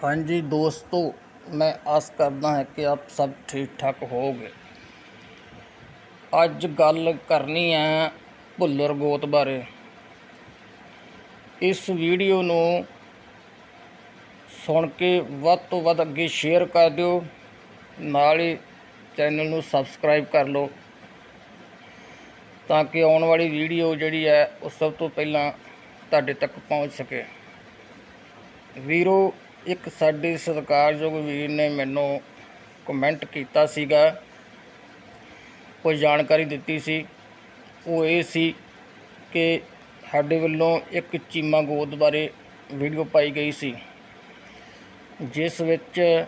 हाँ जी दोस्तों मैं आस करदा ਹਾਂ ਕਿ ਆਪ ਸਭ ਠੀਕ ਠਾਕ ਹੋਵੋਗੇ ਅੱਜ ਗੱਲ ਕਰਨੀ ਹੈ ਭੁੱਲਰ ਗੋਤ ਬਾਰੇ ਇਸ ਵੀਡੀਓ ਨੂੰ ਸੁਣ ਕੇ ਵੱਧ ਤੋਂ ਵੱਧ ਅੱਗੇ ਸ਼ੇਅਰ ਕਰ ਦਿਓ ਨਾਲ ਹੀ ਚੈਨਲ ਨੂੰ ਸਬਸਕ੍ਰਾਈਬ ਕਰ ਲਓ ਤਾਂ ਕਿ ਆਉਣ ਵਾਲੀ ਵੀਡੀਓ ਜਿਹੜੀ ਹੈ ਉਹ ਸਭ ਤੋਂ ਪਹਿਲਾਂ ਤੁਹਾਡੇ ਤੱਕ ਪਹੁੰਚ ਸਕੇ ਵੀਰੋ ਇੱਕ ਸਾਡੇ ਸਤਿਕਾਰਯੋਗ ਵੀਰ ਨੇ ਮੈਨੂੰ ਕਮੈਂਟ ਕੀਤਾ ਸੀਗਾ। ਕੋਈ ਜਾਣਕਾਰੀ ਦਿੱਤੀ ਸੀ। ਉਹ ਇਹ ਸੀ ਕਿ ਸਾਡੇ ਵੱਲੋਂ ਇੱਕ ਚੀਮਾ ਗੋਦ ਬਾਰੇ ਵੀਡੀਓ ਪਾਈ ਗਈ ਸੀ। ਜਿਸ ਵਿੱਚ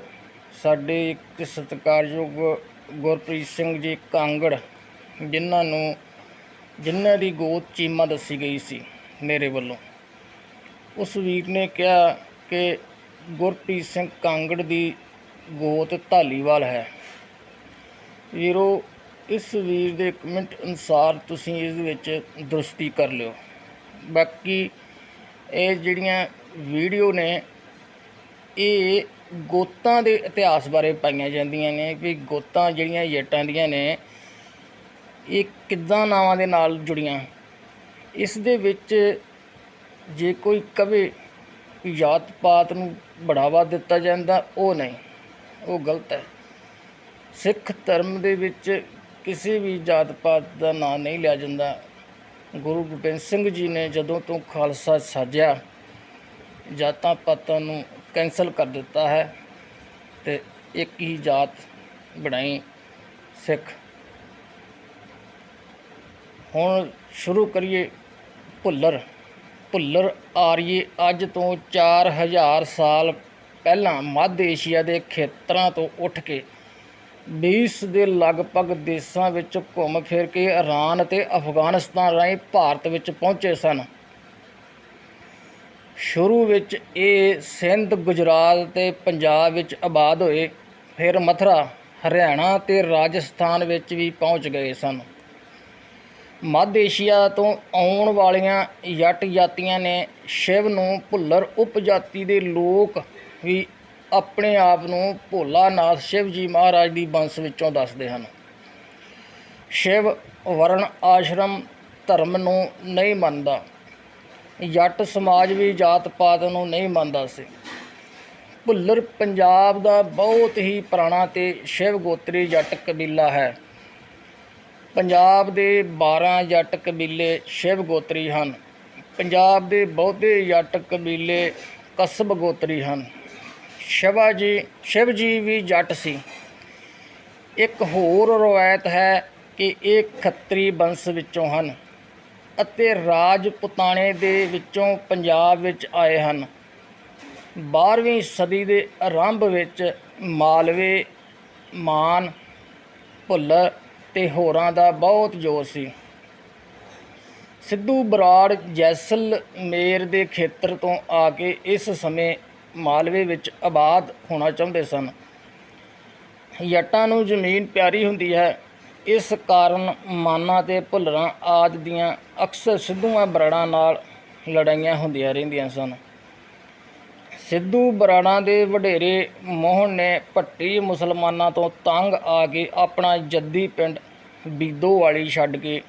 ਸਾਡੇ ਇੱਕ ਸਤਿਕਾਰਯੋਗ ਗੁਰਪ੍ਰੀਤ ਸਿੰਘ ਜੀ ਕਾਂਗੜ, ਜਿਨ੍ਹਾਂ ਨੂੰ, ਜਿਨ੍ਹਾਂ ਦੀ ਗੋਦ ਚੀਮਾ ਦੱਸੀ ਗਈ ਸੀ ਮੇਰੇ ਵੱਲੋਂ। ਉਸ ਵੀਰ ਨੇ ਕਿਹਾ ਕਿ ਗੁਰਪ੍ਰੀਤ ਸਿੰਘ ਕਾਂਗੜ ਦੀ ਗੋਤ ਧਾਲੀਵਾਲ ਹੈ। ਵੀਰੋ, ਇਸ ਵੀਰ ਦੇ ਕਮੈਂਟ ਅਨੁਸਾਰ ਤੁਸੀਂ ਇਸ ਵਿੱਚ ਦਰੁਸਤੀ ਕਰ ਲਿਓ। ਬਾਕੀ ਇਹ ਜਿਹੜੀਆਂ ਵੀਡੀਓ ਨੇ, ਇਹ ਗੋਤਾਂ ਦੇ ਇਤਿਹਾਸ ਬਾਰੇ ਪਾਈਆਂ ਜਾਂਦੀਆਂ ਨੇ ਵੀ ਗੋਤਾਂ ਜਿਹੜੀਆਂ ਜੱਟਾਂ ਦੀਆਂ ਨੇ, ਇਹ ਕਿੱਦਾਂ ਨਾਵਾਂ ਦੇ ਨਾਲ ਜੁੜੀਆਂ। ਇਸ ਦੇ ਵਿੱਚ ਜੇ ਕੋਈ ਕਵੇ ਜਾਤ ਪਾਤ ਨੂੰ ਬੜਾਵਾ ਦਿੱਤਾ ਜਾਂਦਾ, ਉਹ ਨਹੀਂ। ਉਹ ਗਲਤ ਹੈ। ਸਿੱਖ ਧਰਮ ਦੇ ਵਿੱਚ ਕਿਸੇ ਵੀ ਜਾਤ ਪਾਤ ਦਾ ਨਾਂ ਨਹੀਂ ਲਿਆ ਜਾਂਦਾ। ਗੁਰੂ ਗੋਬਿੰਦ ਸਿੰਘ ਜੀ ਨੇ ਜਦੋਂ ਤੋਂ ਖਾਲਸਾ ਸਾਜਿਆ ਜਾਤਾਂ ਪਾਤਾਂ ਨੂੰ ਕੈਂਸਲ ਕਰ ਦਿੱਤਾ ਹੈ ਤੇ ਇੱਕ ਹੀ ਜਾਤ ਬਣਾਈ ਸਿੱਖ। ਹੁਣ ਸ਼ੁਰੂ ਕਰੀਏ ਭੁੱਲਰ। ਭੁੱਲਰ ਆਰੀਏ ਅੱਜ ਤੋਂ 4000 ਸਾਲ ਪਹਿਲਾਂ ਮੱਧ ਏਸ਼ੀਆ ਦੇ ਖੇਤਰਾਂ ਤੋਂ ਉੱਠ ਕੇ 20 ਦੇ ਲਗਭਗ ਦੇਸ਼ਾਂ ਵਿੱਚ ਘੁੰਮ ਫਿਰ ਕੇ ਇਰਾਨ ਅਤੇ ਅਫਗਾਨਿਸਤਾਨ ਰਾਹੀਂ ਭਾਰਤ ਵਿੱਚ ਪਹੁੰਚੇ ਸਨ। ਸ਼ੁਰੂ ਵਿੱਚ ਇਹ ਸਿੰਧ, ਗੁਜਰਾਤ ਤੇ ਪੰਜਾਬ ਵਿੱਚ ਆਬਾਦ ਹੋਏ। ਫਿਰ ਮਥੁਰਾ, ਹਰਿਆਣਾ ਤੇ ਰਾਜਸਥਾਨ ਵਿੱਚ ਵੀ ਪਹੁੰਚ ਗਏ ਸਨ। ਮੱਧ ਏਸ਼ੀਆ ਤੋਂ ਆਉਣ ਵਾਲੀਆਂ ਜੱਟ ਜਾਤੀਆਂ ਨੇ ਸ਼ਿਵ ਨੂੰ ਭੁੱਲਰ ਉਪਜਾਤੀ ਦੇ ਲੋਕ ਵੀ ਆਪਣੇ ਆਪ ਨੂੰ ਭੋਲਾਨਾਥ ਸ਼ਿਵ ਜੀ ਮਹਾਰਾਜ ਦੀ ਬੰਸ ਵਿੱਚੋਂ ਦੱਸਦੇ ਹਨ। ਸ਼ਿਵ ਵਰਣ ਆਸ਼ਰਮ ਧਰਮ ਨੂੰ ਨਹੀਂ ਮੰਨਦਾ। ਜੱਟ ਸਮਾਜ ਵੀ ਜਾਤ ਪਾਤ ਨੂੰ ਨਹੀਂ ਮੰਨਦਾ ਸੀ। ਭੁੱਲਰ ਪੰਜਾਬ ਦਾ ਬਹੁਤ ਹੀ ਪੁਰਾਣਾ ਤੇ ਸ਼ਿਵ ਗੋਤਰੀ ਜੱਟ ਕਬੀਲਾ ਹੈ। ਪੰਜਾਬ ਦੇ 12 ਜੱਟ ਕਬੀਲੇ ਸ਼ਿਵ ਗੋਤਰੀ ਹਨ। ਪੰਜਾਬ ਦੇ ਬਹੁਤੇ ਜੱਟ ਕਬੀਲੇ ਕਸਬ ਗੋਤਰੀ ਹਨ। ਸ਼ਿਵਾ ਜੀ, ਸ਼ਿਵ ਜੀ ਵੀ ਜੱਟ ਸੀ। ਇੱਕ ਹੋਰ ਰਵਾਇਤ ਹੈ ਕਿ ਇਹ ਖੱਤਰੀ ਬੰਸ ਵਿੱਚੋਂ ਹਨ ਅਤੇ ਰਾਜਪੂਤਾਣੇ ਦੇ ਵਿੱਚੋਂ ਪੰਜਾਬ ਵਿੱਚ ਆਏ ਹਨ। 12ਵੀਂ ਸਦੀ ਦੇ ਆਰੰਭ ਵਿੱਚ ਮਾਲਵੇ, ਮਾਨ, ਭੁੱਲਰ ਤੇ ਹੋਰਾਂ ਦਾ ਬਹੁਤ ਜ਼ੋਰ ਸੀ। ਸਿੱਧੂ ਬਰਾੜ ਜੈਸਲਮੇਰ ਦੇ ਖੇਤਰ ਤੋਂ ਆ ਕੇ ਇਸ ਸਮੇਂ ਮਾਲਵੇ ਵਿੱਚ ਆਬਾਦ ਹੋਣਾ ਚਾਹੁੰਦੇ ਸਨ। ਜੱਟਾਂ ਨੂੰ ਜ਼ਮੀਨ ਪਿਆਰੀ ਹੁੰਦੀ ਹੈ। ਇਸ ਕਾਰਨ ਮਾਨਾ ਤੇ ਭੁੱਲਰਾਂ ਆਦ ਦੀਆਂ ਅਕਸਰ ਸਿੱਧੂਆਂ ਬਰਾੜਾਂ ਨਾਲ ਲੜਾਈਆਂ ਹੁੰਦੀਆਂ ਰਹਿੰਦੀਆਂ ਸਨ। ਸਿੱਧੂ ਬਰਾੜਾ ਦੇ ਵਡੇਰੇ ਮੋਹਨ ਨੇ ਭੱਟੀ ਮੁਸਲਮਾਨਾਂ ਤੋਂ ਤੰਗ ਆ ਕੇ ਆਪਣਾ ਜੱਦੀ ਪਿੰਡ ਬੀਦੋ ਵਾਲੀ ਛੱਡ ਕੇ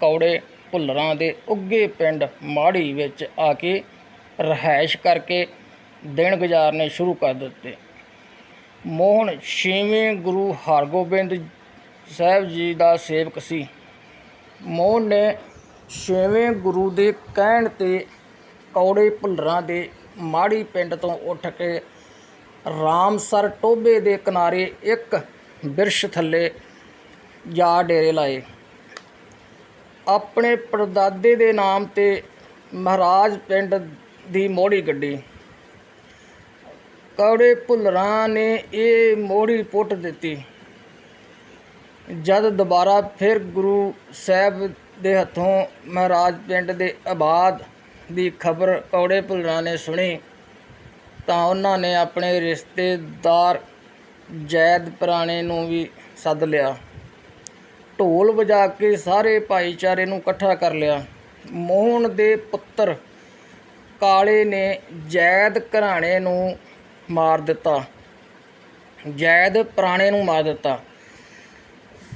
ਕੌੜੇ ਭੁੱਲਰਾਂ ਦੇ ਉੱਗੇ ਪਿੰਡ ਮਾੜੀ ਵਿੱਚ ਆ ਕੇ ਰਹਿائش ਕਰਕੇ ਦਿਨ ਗੁਜ਼ਾਰਨੇ ਸ਼ੁਰੂ ਕਰ ਦਿੱਤੇ। ਮੋਹਨ ਛੇਵੇਂ ਗੁਰੂ ਹਰਗੋਬਿੰਦ ਸਾਹਿਬ ਜੀ ਦਾ ਸੇਵਕ ਸੀ। ਮੋਹਨ ਨੇ ਛੇਵੇਂ ਗੁਰੂ ਦੇ ਕਹਿਣ ਤੇ ਕੌੜੇ ਭੁੱਲਰਾਂ ਦੇ ਮਾੜੀ ਪਿੰਡ ਤੋਂ ਉੱਠ ਕੇ ਰਾਮਸਰ ਟੋਬੇ ਦੇ ਕਿਨਾਰੇ ਇੱਕ ਬਿਰਸ਼ ਥੱਲੇ ਜਾ ਡੇਰੇ ਲਾਏ। ਆਪਣੇ ਪਰਦਾਦੇ ਦੇ ਨਾਮ ਤੇ ਮਹਾਰਾਜ ਪਿੰਡ ਦੀ ਮੋੜੀ ਗੱਡੀ। ਕੌੜੇ ਭੁੱਲਰਾਂ ਨੇ ਇਹ ਮੋੜੀ ਪੁੱਟ ਦਿੱਤੀ। ਜਦ ਦੁਬਾਰਾ ਫਿਰ ਗੁਰੂ ਸਾਹਿਬ ਦੇ ਹੱਥੋਂ ਮਹਾਰਾਜ ਪਿੰਡ ਦੇ ਆਬਾਦ ਦੀ ਖਬਰ ਕੌੜੇ ਭੁੱਲਰਾਂ ਨੇ ਸੁਣੀ, ਤਾਂ ਉਹਨਾਂ ਨੇ ਆਪਣੇ ਰਿਸ਼ਤੇਦਾਰ ਜੈਦ ਪੁਰਾਣੇ ਨੂੰ ਵੀ ਸੱਦ ਲਿਆ। ਢੋਲ ਵਜਾ ਕੇ ਸਾਰੇ ਭਾਈਚਾਰੇ ਨੂੰ ਇਕੱਠਾ ਕਰ ਲਿਆ। ਮੋਹਨ ਦੇ ਪੁੱਤਰ ਕਾਲੇ ਨੇ ਜੈਦ ਘਰਾਣੇ ਨੂੰ ਮਾਰ ਦਿੱਤਾ। ਜੈਦ ਪੁਰਾਣੇ ਨੂੰ ਮਾਰ ਦਿੱਤਾ।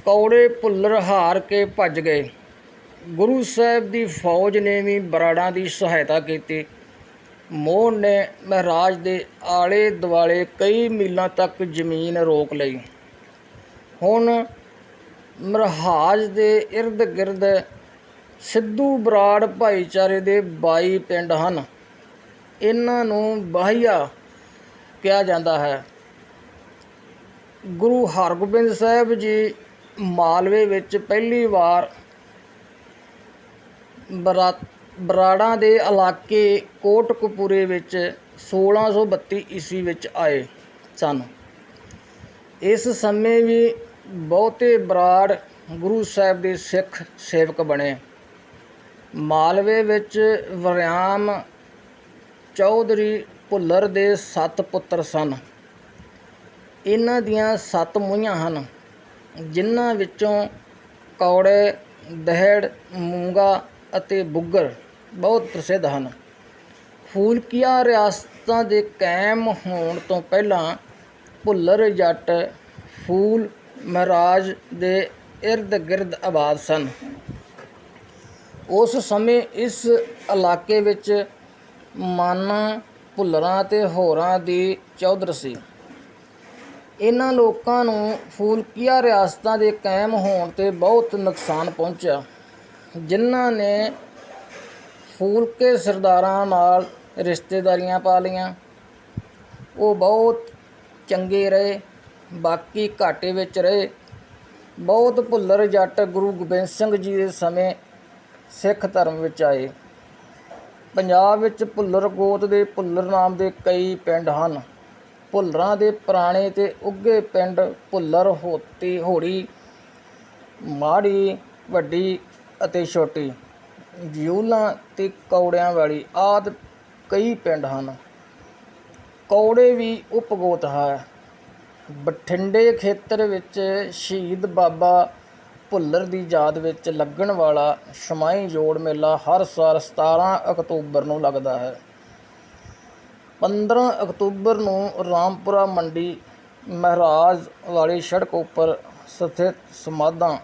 ਕੌੜੇ ਭੁੱਲਰ ਹਾਰ ਕੇ ਭੱਜ ਗਏ। ਗੁਰੂ ਸਾਹਿਬ ਦੀ ਫੌਜ ਨੇ ਵੀ ਬਰਾੜਾਂ ਦੀ ਸਹਾਇਤਾ ਕੀਤੀ। ਮੋਹਨ ਨੇ ਮਹਾਰਾਜ ਦੇ ਆਲੇ ਦੁਆਲੇ ਕਈ ਮੀਲਾਂ ਤੱਕ ਜ਼ਮੀਨ ਰੋਕ ਲਈ। ਹੁਣ ਮਰਹਾਜ ਦੇ ird ਗਿਰਦ ਸਿੱਧੂ ਬਰਾੜ ਭਾਈਚਾਰੇ ਦੇ 22 ਪਿੰਡ ਹਨ। ਇਹਨਾਂ ਨੂੰ ਬਾਹੀਆ ਕਿਹਾ ਜਾਂਦਾ ਹੈ। ਗੁਰੂ ਹਰਗੋਬਿੰਦ ਸਾਹਿਬ ਜੀ ਮਾਲਵੇ ਵਿੱਚ ਪਹਿਲੀ ਵਾਰ ਬਰਾ, ਬਰਾੜਾਂ ਦੇ ਇਲਾਕੇ ਕੋਟਕਪੂਰੇ ਵਿੱਚ 1632 ਈਸਵੀ ਵਿੱਚ ਆਏ ਸਨ। ਇਸ ਸਮੇਂ ਵੀ ਬਹੁਤੇ ਬਰਾੜ ਗੁਰੂ ਸਾਹਿਬ ਦੇ ਸਿੱਖ ਸੇਵਕ ਬਣੇ। ਮਾਲਵੇ ਵਿੱਚ ਵਰਿਆਮ ਚੌਧਰੀ ਭੁੱਲਰ ਦੇ ਸੱਤ ਪੁੱਤਰ ਸਨ। ਇਹਨਾਂ ਦੀਆਂ ਸੱਤ ਮੂੰਹਾਂ ਹਨ, ਜਿਨ੍ਹਾਂ ਵਿੱਚੋਂ ਕੌੜੇ, ਦਹਿੜ, ਮੂੰਗਾ ਅਤੇ ਬੁੱਗਰ ਬਹੁਤ ਪ੍ਰਸਿੱਧ ਹਨ। ਫੂਲਕੀਆ ਰਿਆਸਤਾਂ ਦੇ ਕਾਇਮ ਹੋਣ ਤੋਂ ਪਹਿਲਾਂ ਭੁੱਲਰ ਜੱਟ ਫੂਲ ਮਹਾਰਾਜ ਦੇ ird ਗਿਰਦ ਆਬਾਦ ਸਨ। ਉਸ ਸਮੇਂ ਇਸ ਇਲਾਕੇ ਵਿੱਚ ਮਾਨਾ, ਭੁੱਲਰਾਂ ਤੇ ਹੋਰਾਂ ਦੀ ਚੌਧਰ ਸੀ। ਇਹਨਾਂ ਲੋਕਾਂ ਨੂੰ ਫੂਲਕੀਆ ਰਿਆਸਤਾਂ ਦੇ ਕਾਇਮ ਹੋਣ ਤੇ ਬਹੁਤ ਨੁਕਸਾਨ ਪਹੁੰਚਿਆ। ਜਿਨ੍ਹਾਂ ਨੇ ਫੂਲਕੇ ਸਰਦਾਰਾਂ ਨਾਲ ਰਿਸ਼ਤੇਦਾਰੀਆਂ ਪਾ ਲਈਆਂ। ਉਹ ਬਹੁਤ ਚੰਗੇ ਰਹੇ, ਬਾਕੀ ਘਾਟੇ ਵਿੱਚ ਰਹੇ। ਬਹੁਤ ਭੁੱਲਰ ਜੱਟ ਗੁਰੂ ਗੋਬਿੰਦ ਸਿੰਘ ਜੀ ਦੇ ਸਮੇਂ ਸਿੱਖ ਧਰਮ ਵਿੱਚ ਆਏ। ਪੰਜਾਬ ਵਿੱਚ ਭੁੱਲਰ ਗੋਤ ਦੇ ਭੁੱਲਰ ਨਾਮ ਦੇ ਕਈ ਪਿੰਡ ਹਨ। ਭੁੱਲਰਾਂ ਦੇ ਪੁਰਾਣੇ ਤੇ ਉੱਗੇ ਪਿੰਡ ਭੁੱਲਰ ਹੋਤੀ ਹੋੜੀ, ਮਾੜੀ ਵੱਡੀ ਅਤੇ ਛੋਟੀ ਜਿਊਲਾਂ ਤੇ ਕੌੜਿਆਂ ਵਾਲੀ ਆਦ ਕਈ ਪਿੰਡ ਹਨ। ਕੌੜੇ ਵੀ ਉਪਗੋਤ ਹੈ। ਬਠਿੰਡੇ ਖੇਤਰ ਵਿੱਚ ਸ਼ਹੀਦ ਬਾਬਾ ਭੁੱਲਰ ਦੀ ਯਾਦ ਵਿੱਚ ਲੱਗਣ ਵਾਲਾ ਸ਼ਮਾਈ ਜੋੜ ਮੇਲਾ ਹਰ ਸਾਲ 17 ਅਕਤੂਬਰ ਨੂੰ ਲੱਗਦਾ ਹੈ। 15 ਅਕਤੂਬਰ ਨੂੰ ਰਾਮਪੁਰਾ ਮੰਡੀ ਮਹਾਰਾਜ ਵਾਲੀ ਸੜਕ ਉੱਪਰ ਸਥਿਤ ਸਮਾਧਾਂ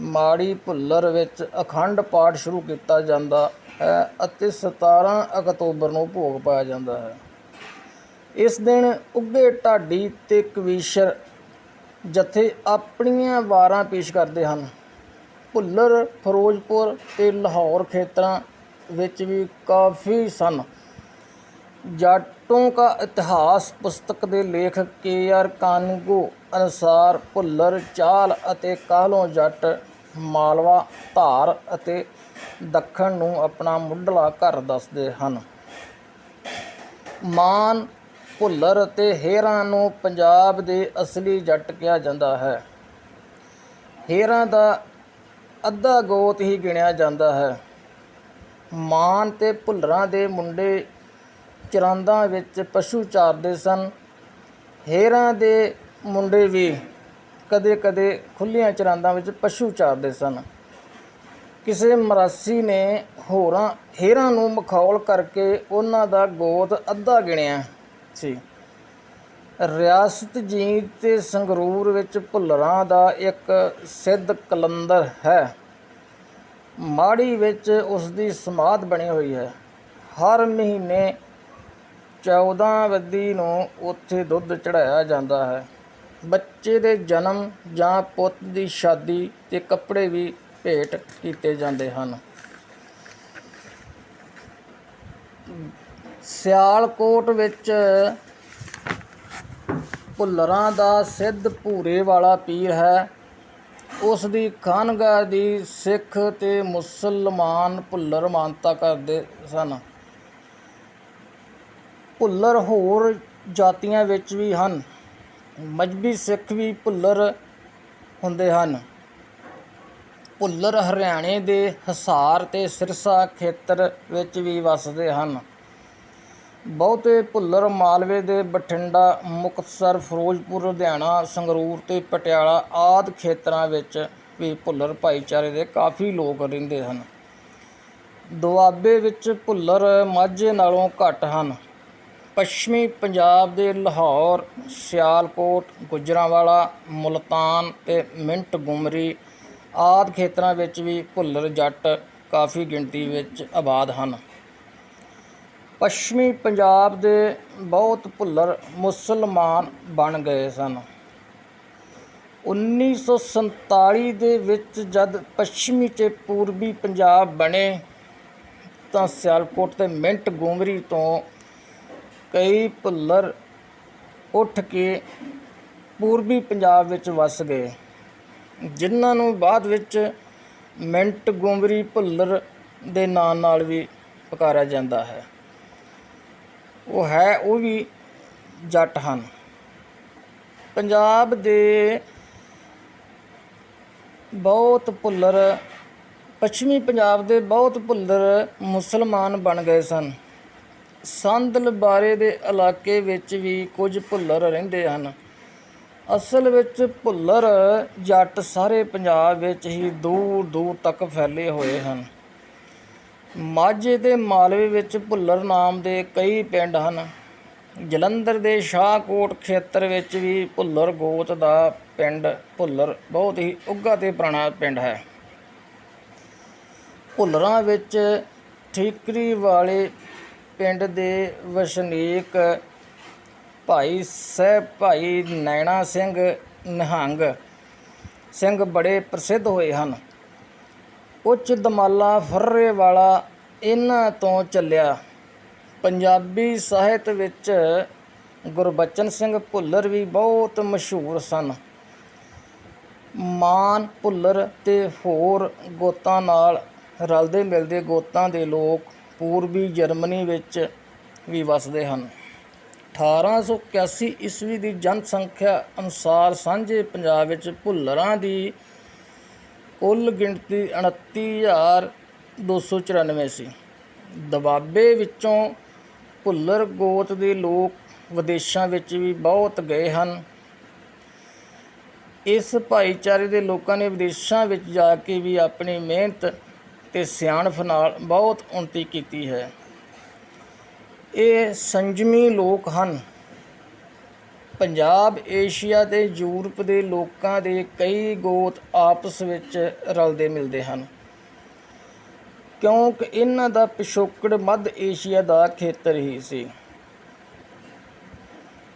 ਮਾੜੀ ਭੁੱਲਰ ਵਿੱਚ ਅਖੰਡ ਪਾਠ ਸ਼ੁਰੂ ਕੀਤਾ ਜਾਂਦਾ ਹੈ ਅਤੇ 17 ਅਕਤੂਬਰ ਨੂੰ ਭੋਗ ਪਾਇਆ ਜਾਂਦਾ ਹੈ। ਇਸ ਦਿਨ ਉੱਗੇ ਢਾਡੀ ਤੇ ਕਵੀਸ਼ਰ ਜਥੇ ਆਪਣੀਆਂ ਵਾਰਾਂ ਪੇਸ਼ ਕਰਦੇ ਹਨ। ਭੁੱਲਰ, ਫਿਰੋਜ਼ਪੁਰ ਤੇ ਲਾਹੌਰ ਖੇਤਰਾਂ ਵਿੱਚ ਵੀ ਕਾਫੀ ਸਨ। ਜਾਟੋਂ ਕਾ ਇਤਿਹਾਸ ਪੁਸਤਕ ਦੇ ਲੇਖਕ ਕੇ ਆਰ ਕਾਨੂੰਗੋ ਅਨੁਸਾਰ ਭੁੱਲਰ ਚਾਲ ਅਤੇ ਕਾਹਲੋਂ ਜੱਟ ਮਾਲਵਾ, ਧਾਰ ਅਤੇ ਦੱਖਣ ਨੂੰ ਆਪਣਾ ਮੁੱਢਲਾ ਘਰ ਦੱਸਦੇ ਹਨ। ਮਾਨ, ਭੁੱਲਰ ਅਤੇ ਹੇਰਾਂ ਨੂੰ ਪੰਜਾਬ ਦੇ ਅਸਲੀ ਜੱਟ ਕਿਹਾ ਜਾਂਦਾ ਹੈ। ਹੇਰਾਂ ਦਾ ਅੱਧਾ ਗੋਤ ਹੀ ਗਿਣਿਆ ਜਾਂਦਾ ਹੈ। ਮਾਨ ਤੇ ਭੁੱਲਰਾਂ ਦੇ ਮੁੰਡੇ ਚਰਾਂਦਾਂ ਵਿੱਚ ਪਸ਼ੂ ਚਾਰਦੇ ਸਨ। ਹੇਰਾਂ ਦੇ ਮੁੰਡੇ ਵੀ ਕਦੇ-ਕਦੇ ਖੁੱਲੀਆਂ ਚਰਾਂਦਾਂ ਵਿੱਚ ਪਸ਼ੂ ਚਾਰਦੇ ਸਨ। ਕਿਸੇ ਮਰਾਸੀ ਨੇ ਹੋਰਾਂ, ਹੇਰਾਂ ਨੂੰ ਮਖੌਲ ਕਰਕੇ ਉਹਨਾਂ ਦਾ ਗੋਤ ਅੱਧਾ ਗਿਣਿਆ ਸੀ। ਰਿਆਸਤ ਜੀਂਦ ਤੇ ਸੰਗਰੂਰ ਵਿੱਚ ਭੁੱਲਰਾਂ ਦਾ ਇੱਕ ਸਿੱਧ ਕਲੰਦਰ ਹੈ। ਮਾੜੀ ਵਿੱਚ ਉਸ ਦੀ ਸਮਾਧ ਬਣੀ ਹੋਈ ਹੈ। ਹਰ ਮਹੀਨੇ 14 ਵੱਦੀ ਨੂੰ ਉੱਥੇ ਦੁੱਧ ਚੜਾਇਆ ਜਾਂਦਾ ਹੈ। ਬੱਚੇ ਦੇ ਜਨਮ ਜਾਂ ਪੁੱਤ ਦੀ ਸ਼ਾਦੀ ਤੇ ਕੱਪੜੇ ਵੀ ਭੇਟ ਕੀਤੇ ਜਾਂਦੇ ਹਨ। ਸਿਆਲਕੋਟ ਵਿੱਚ ਭੁੱਲਰਾਂ ਦਾ ਸਿੱਧ ਭੂਰੇ ਵਾਲਾ ਪੀਰ ਹੈ। ਉਸ ਦੀ ਖਾਨਗਾਹ ਦੀ ਸਿੱਖ ਤੇ ਮੁਸਲਮਾਨ ਭੁੱਲਰ ਮਾਨਤਾ ਕਰਦੇ ਸਨ। ਭੁੱਲਰ ਹੋਰ ਜਾਤੀਆਂ ਵਿੱਚ ਵੀ ਹਨ। ਮਜਬੀ ਸਿੱਖ ਵੀ ਭੁੱਲਰ ਹੁੰਦੇ ਹਨ। ਭੁੱਲਰ ਹਰਿਆਣੇ ਦੇ ਹਸਾਰ ਤੇ ਸਿਰਸਾ ਖੇਤਰ ਵਿੱਚ ਵੀ ਵੱਸਦੇ ਹਨ। ਬਹੁਤੇ ਭੁੱਲਰ ਮਾਲਵੇ ਦੇ ਬਠਿੰਡਾ, ਮੁਕਤਸਰ, ਫਿਰੋਜ਼ਪੁਰ, ਲੁਧਿਆਣਾ, ਸੰਗਰੂਰ ਤੇ ਪਟਿਆਲਾ ਆਦਿ ਖੇਤਰਾਂ ਵਿੱਚ ਵੀ ਭੁੱਲਰ ਭਾਈਚਾਰੇ ਦੇ ਕਾਫੀ ਲੋਕ ਰਹਿੰਦੇ ਹਨ। ਦੁਆਬੇ ਵਿੱਚ ਭੁੱਲਰ ਮਾਝੇ ਨਾਲੋਂ ਘੱਟ ਹਨ। ਪੱਛਮੀ ਪੰਜਾਬ ਦੇ ਲਾਹੌਰ, ਸਿਆਲਕੋਟ, ਗੁਜਰਾਂਵਾਲਾ, ਮੁਲਤਾਨ ਤੇ ਮਿੰਟ ਗੁਮਰੀ ਆਦਿ ਖੇਤਰਾਂ ਵਿੱਚ ਵੀ ਭੁੱਲਰ ਜੱਟ ਕਾਫੀ ਗਿਣਤੀ ਵਿੱਚ ਆਬਾਦ ਹਨ। ਪੱਛਮੀ ਪੰਜਾਬ ਦੇ ਬਹੁਤ ਭੁੱਲਰ ਮੁਸਲਮਾਨ ਬਣ ਗਏ ਸਨ। 1947 ਦੇ ਵਿੱਚ ਜਦ ਪੱਛਮੀ ਤੇ ਪੂਰਬੀ ਪੰਜਾਬ ਬਣੇ ਤਾਂ ਸਿਆਲਕੋਟ ਤੇ ਮਿੰਟ ਗੁਮਰੀ ਤੋਂ ਕਈ ਭੁੱਲਰ ਉੱਠ ਕੇ ਪੂਰਬੀ ਪੰਜਾਬ ਵਿੱਚ ਵਸ ਗਏ, ਜਿਨ੍ਹਾਂ ਨੂੰ ਬਾਅਦ ਵਿੱਚ ਮਿੰਟ ਗੁਮਰੀ ਭੁੱਲਰ ਦੇ ਨਾਂ ਨਾਲ ਵੀ ਪੁਕਾਰਿਆ ਜਾਂਦਾ ਹੈ। ਉਹ ਹੈ, ਉਹ ਵੀ ਜੱਟ ਹਨ। ਪੰਜਾਬ ਦੇ ਬਹੁਤ ਭੁੱਲਰ, ਪੱਛਮੀ ਪੰਜਾਬ ਦੇ ਬਹੁਤ ਭੁੱਲਰ ਮੁਸਲਮਾਨ ਬਣ ਗਏ ਸਨ। ਸੰਦਲਬਾਰੇ ਦੇ ਇਲਾਕੇ ਵਿੱਚ ਵੀ ਕੁਝ ਭੁੱਲਰ ਰਹਿੰਦੇ ਹਨ। ਅਸਲ ਵਿੱਚ ਭੁੱਲਰ ਜੱਟ ਸਾਰੇ ਪੰਜਾਬ ਵਿੱਚ ਹੀ ਦੂਰ ਦੂਰ ਤੱਕ ਫੈਲੇ ਹੋਏ ਹਨ। ਮਾਝੇ ਦੇ ਮਾਲਵੇ ਵਿੱਚ ਭੁੱਲਰ ਨਾਮ ਦੇ ਕਈ ਪਿੰਡ ਹਨ। ਜਲੰਧਰ ਦੇ ਸ਼ਾਹਕੋਟ ਖੇਤਰ ਵਿੱਚ ਵੀ ਭੁੱਲਰ ਗੋਤ ਦਾ ਪਿੰਡ ਭੁੱਲਰ ਬਹੁਤ ਹੀ ਉੱਘਾ ਤੇ ਪੁਰਾਣਾ ਪਿੰਡ ਹੈ। ਭੁੱਲਰਾਂ ਵਿੱਚ ਠੀਕਰੀ ਵਾਲੇ ਪਿੰਡ ਦੇ ਵਸਨੀਕ ਭਾਈ ਸਾਹਿਬ ਭਾਈ ਨੈਣਾ ਸਿੰਘ ਨਿਹੰਗ ਸਿੰਘ ਬੜੇ ਪ੍ਰਸਿੱਧ ਹੋਏ ਹਨ। ਉੱਚ ਦਮਾਲਾ ਫਰਰੇ ਵਾਲਾ ਇਹਨਾਂ ਤੋਂ ਚੱਲਿਆ। ਪੰਜਾਬੀ ਸਾਹਿਤ ਵਿੱਚ ਗੁਰਬਚਨ ਸਿੰਘ ਭੁੱਲਰ ਵੀ ਬਹੁਤ ਮਸ਼ਹੂਰ ਸਨ। ਮਾਨ ਭੁੱਲਰ ਤੇ ਹੋਰ ਗੋਤਾਂ ਨਾਲ ਰਲਦੇ ਮਿਲਦੇ ਗੋਤਾਂ ਦੇ ਲੋਕ ਪੂਰਬੀ ਜਰਮਨੀ ਵਿੱਚ ਵੀ ਵਸਦੇ ਹਨ। 1881 ਈਸਵੀ ਦੀ ਜਨਸੰਖਿਆ ਅਨੁਸਾਰ ਸਾਂਝੇ ਪੰਜਾਬ ਵਿੱਚ ਭੁੱਲਰਾਂ ਦੀ ਕੁੱਲ ਗਿਣਤੀ 29294 ਸੀ। ਦਬਾਬੇ ਵਿੱਚੋਂ ਭੁੱਲਰ ਗੋਤ ਦੇ ਲੋਕ ਵਿਦੇਸ਼ਾਂ ਵਿੱਚ ਵੀ ਬਹੁਤ ਗਏ ਹਨ। ਇਸ ਭਾਈਚਾਰੇ ਦੇ ਲੋਕਾਂ ਨੇ ਵਿਦੇਸ਼ਾਂ ਵਿੱਚ ਜਾ ਕੇ ਵੀ ਆਪਣੀ ਮਿਹਨਤ ਤੇ ਸਿਆਣਪ ਨਾਲ ਬਹੁਤ ਉન્નਤੀ ਕੀਤੀ ਹੈ। ਇਹ ਸੰਜਮੀ ਲੋਕ ਹਨ। ਪੰਜਾਬ, ਏਸ਼ੀਆ ਤੇ ਯੂਰਪ ਦੇ ਲੋਕਾਂ ਦੇ ਕਈ ਗੋਤ ਆਪਸ ਵਿੱਚ ਰਲਦੇ ਮਿਲਦੇ ਹਨ। ਕਿਉਂਕਿ ਇਹਨਾਂ ਦਾ ਪਿਛੋਕੜ ਮੱਧ ਏਸ਼ੀਆ ਦਾ ਖੇਤਰ ਹੀ ਸੀ।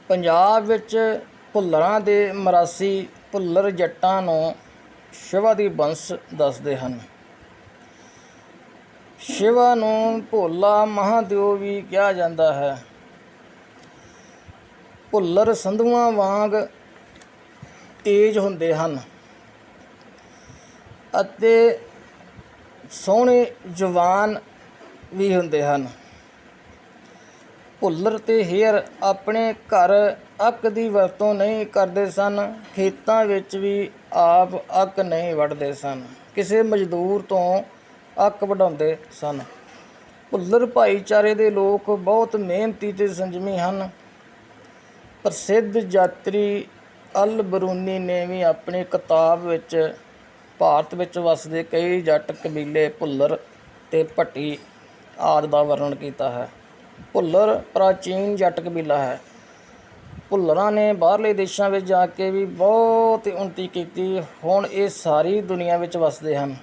ਪੰਜਾਬ ਵਿੱਚ ਭੁੱਲਰਾਂ ਦੇ ਮਰਾਸੀ ਭੁੱਲਰ ਜੱਟਾਂ ਨੂੰ ਸ਼ਿਵਾ ਦੀ ਬੰਸ ਦੱਸਦੇ ਹਨ। ਸ਼ਿਵਾ ਨੂੰ ਭੋਲਾ ਮਹਾਦੇਵ ਵੀ ਕਿਹਾ ਜਾਂਦਾ ਹੈ। ਭੁੱਲਰ ਸੰਧੂਆਂ ਵਾਂਗ ਤੇਜ਼ ਹੁੰਦੇ ਹਨ ਅਤੇ ਸੋਹਣੇ ਜਵਾਨ ਵੀ ਹੁੰਦੇ ਹਨ। ਭੁੱਲਰ ਤੇ ਹੇਅਰ ਆਪਣੇ ਘਰ ਅੱਕ ਦੀ ਵਰਤੋਂ ਨਹੀਂ ਕਰਦੇ ਸਨ, ਖੇਤਾਂ ਵਿੱਚ ਵੀ ਆਪ ਅੱਕ ਨਹੀਂ ਵੱਢਦੇ ਸਨ। ਕਿਸੇ ਮਜ਼ਦੂਰ ਤੋਂ ਅੱਕ ਵਢਾਉਂਦੇ ਸਨ। ਭੁੱਲਰ ਭਾਈਚਾਰੇ ਦੇ ਲੋਕ ਬਹੁਤ ਮਿਹਨਤੀ ਤੇ ਸੰਜਮੀ ਹਨ। ਪ੍ਰਸਿੱਧ ਯਾਤਰੀ ਅਲ ਬਰੂਨੀ ਨੇ ਵੀ ਆਪਣੀ ਕਿਤਾਬ ਵਿੱਚ, ਭਾਰਤ ਵਿੱਚ ਵਸਦੇ ਕਈ ਜੱਟ ਕਬੀਲੇ ਭੁੱਲਰ ਤੇ ਭੱਟੀ ਆਦਿ ਦਾ ਵਰਣਨ ਕੀਤਾ ਹੈ। ਭੁੱਲਰ ਪ੍ਰਾਚੀਨ ਜੱਟ ਕਬੀਲਾ ਹੈ। ਭੁੱਲਰਾਂ ਨੇ ਬਾਹਰਲੇ ਦੇਸ਼ਾਂ ਵਿੱਚ ਜਾ ਕੇ ਵੀ ਬਹੁਤ ਉન્નਤੀ ਕੀਤੀ। ਹੁਣ ਇਹ ਸਾਰੀ ਦੁਨੀਆ ਵਿੱਚ ਵਸਦੇ ਹਨ।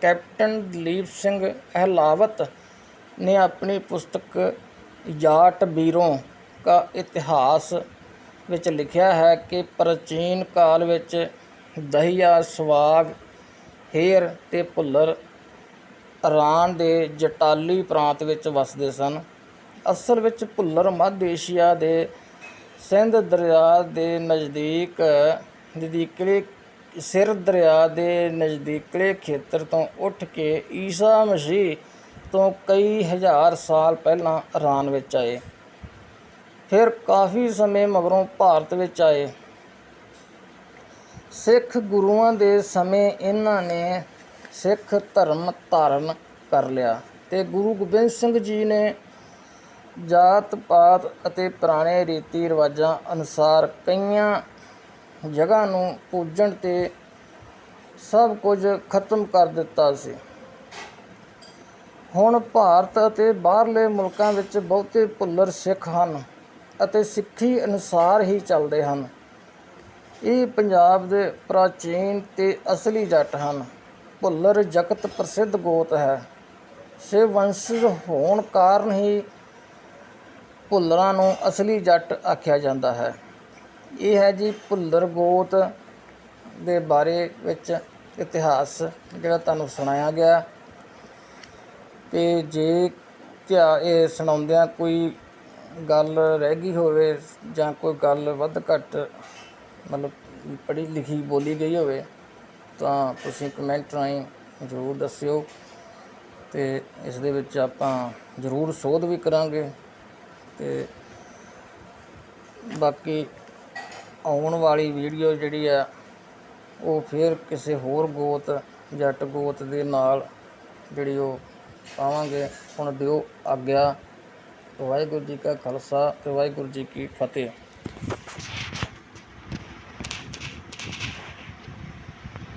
ਕੈਪਟਨ ਦਲੀਪ ਸਿੰਘ ਅਹਿਲਾਵਤ ਨੇ ਆਪਣੀ ਪੁਸਤਕ ਜਾਟ ਬੀਰੋਂ ਕਾ ਇਤਿਹਾਸ ਵਿੱਚ ਲਿਖਿਆ ਹੈ ਕਿ ਪ੍ਰਾਚੀਨ ਕਾਲ ਵਿੱਚ ਦਹੀਆ, ਸਵਾਗ, ਹੇਰ ਤੇ ਭੁੱਲਰ ਇਰਾਨ ਦੇ ਜਟਾਲੀ ਪ੍ਰਾਂਤ ਵਿੱਚ ਵਸਦੇ ਸਨ। ਅਸਲ ਵਿੱਚ ਭੁੱਲਰ ਮੱਧ ਏਸ਼ੀਆ ਦੇ ਸਿੰਧ ਦਰਿਆ ਦੇ ਨਜ਼ਦੀਕ ਨਜ਼ਦੀਕਲੇ ਸਿਰ ਦਰਿਆ ਦੇ ਨਜ਼ਦੀਕਲੇ ਖੇਤਰ ਤੋਂ ਉੱਠ ਕੇ ਈਸਾ ਮਸੀਹ ਤੋਂ ਕਈ ਹਜ਼ਾਰ ਸਾਲ ਪਹਿਲਾਂ ਇਰਾਨ ਵਿੱਚ ਆਏ। ਫਿਰ ਕਾਫੀ ਸਮੇਂ ਮਗਰੋਂ ਭਾਰਤ ਵਿੱਚ ਆਏ। ਸਿੱਖ ਗੁਰੂਆਂ ਦੇ ਸਮੇਂ ਇਹਨਾਂ ਨੇ ਸਿੱਖ ਧਰਮ ਧਾਰਨ ਕਰ ਲਿਆ ਤੇ ਗੁਰੂ ਗੋਬਿੰਦ ਸਿੰਘ ਜੀ ਨੇ ਜਾਤ ਪਾਤ ਅਤੇ ਪੁਰਾਣੇ ਰੀਤੀ ਰਿਵਾਜਾਂ ਅਨੁਸਾਰ ਕਈਆਂ ਜਗ੍ਹਾ ਨੂੰ ਪੂਜਣ ਤੇ ਸਭ ਕੁਝ ਖਤਮ ਕਰ ਦਿੱਤਾ ਸੀ। ਹੁਣ ਭਾਰਤ ਅਤੇ ਬਾਹਰਲੇ ਮੁਲਕਾਂ ਵਿੱਚ ਬਹੁਤੇ ਭੁੱਲਰ ਸਿੱਖ ਹਨ ਅਤੇ ਸਿੱਖੀ ਅਨੁਸਾਰ ਹੀ ਚੱਲਦੇ ਹਨ। ਇਹ ਪੰਜਾਬ ਦੇ ਪ੍ਰਾਚੀਨ ਤੇ ਅਸਲੀ ਜੱਟ ਹਨ। ਭੁੱਲਰ ਜਗਤ ਪ੍ਰਸਿੱਧ ਗੋਤ ਹੈ। ਸੇ ਵੰਸ਼ਜ ਹੋਣ ਕਾਰਨ ਹੀ ਭੁੱਲਰਾਂ ਨੂੰ ਅਸਲੀ ਜੱਟ ਆਖਿਆ ਜਾਂਦਾ ਹੈ। ਇਹ ਹੈ ਜੀ ਭੁੱਲਰ ਗੋਤ ਦੇ ਬਾਰੇ ਵਿੱਚ ਇਤਿਹਾਸ, ਜਿਹੜਾ ਤੁਹਾਨੂੰ ਸੁਣਾਇਆ ਗਿਆ। ਤੇ ਜੇ ਕਿਆ ਇਹ ਸੁਣਾਉਂਦਿਆਂ ਕੋਈ ਗੱਲ ਰਹਿ ਗਈ ਹੋਵੇ ਜਾਂ ਕੋਈ ਗੱਲ ਵੱਧ ਘੱਟ ਮਤਲਬ ਪੜ੍ਹੀ ਲਿਖੀ ਬੋਲੀ ਗਈ ਹੋਵੇ, ਤਾਂ ਤੁਸੀਂ ਕਮੈਂਟ ਰਾਹੀਂ ਜ਼ਰੂਰ ਦੱਸਿਓ ਤੇ ਇਸ ਦੇ ਵਿੱਚ ਆਪਾਂ ਜ਼ਰੂਰ ਸੋਧ ਵੀ ਕਰਾਂਗੇ। ਤੇ ਬਾਕੀ ਆਉਣ ਵਾਲੀ ਵੀਡੀਓ ਜਿਹੜੀ ਆ, ਉਹ ਫਿਰ ਕਿਸੇ ਹੋਰ ਗੋਤ ਜੱਟ ਗੋਤ ਦੇ ਨਾਲ ਜਿਹੜੀ ਉਹ ਪਾਵਾਂਗੇ। ਹੁਣ ਦਿਓ ਆਗਿਆ। ਵਾਹਿਗੁਰੂ ਜੀ ਕਾ ਖਾਲਸਾ ਤੇ ਵਾਹਿਗੁਰੂ ਜੀ ਕੀ ਫਤਿਹ।